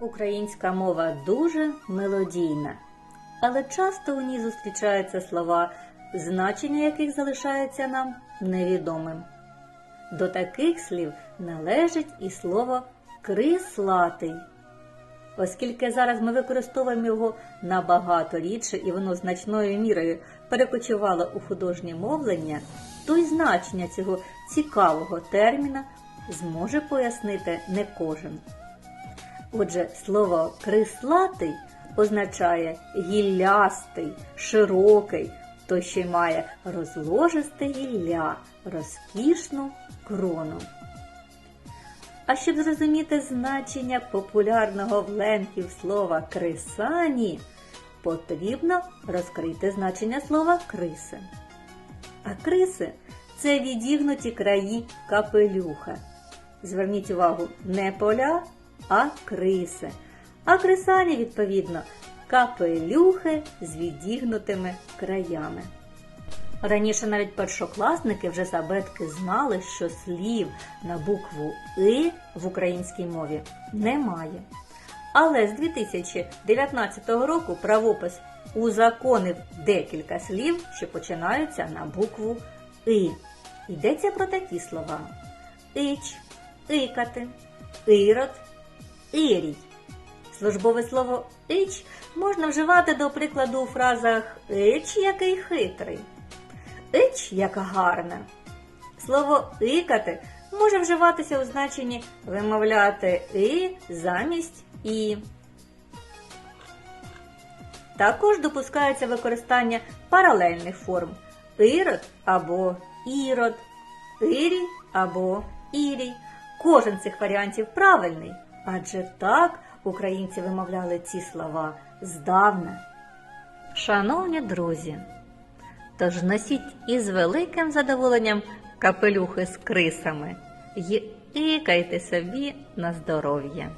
Українська мова дуже мелодійна, але часто у ній зустрічаються слова, значення яких залишається нам невідомим. До таких слів належить і слово крислатий. Оскільки зараз ми використовуємо його набагато рідше і воно значною мірою перекочувало у художнє мовлення, то й значення цього цікавого терміна зможе пояснити не кожен. Отже, слово крислатий означає гіллястий, широкий, той, що й має розложисте гілля, розкішну крону. А щоб зрозуміти значення популярного в ленків слова крисані, потрібно розкрити значення слова криси. А криси це відігнуті краї капелюха. Зверніть увагу, не поля, а криси. А крисані, відповідно, капелюхи з відігнутими краями. Раніше навіть першокласники вже з знали, що слів на букву И в українській мові немає. Але з 2019 року правопис узаконив декілька слів, що починаються на букву И. Йдеться про такі слова: ич, икати, ірод, ірій. Службове слово ич можна вживати до прикладу у фразах ич, який хитрий. Ич, яка гарна. Слово икати може вживатися у значенні вимовляти и замість і. Також допускається використання паралельних форм ірод або ірод, ірій або ірій. Кожен з цих варіантів правильний, адже так українці вимовляли ці слова здавна. Шановні друзі, Тож носіть із великим задоволенням капелюхи з крисами й ікайте собі на здоров'я.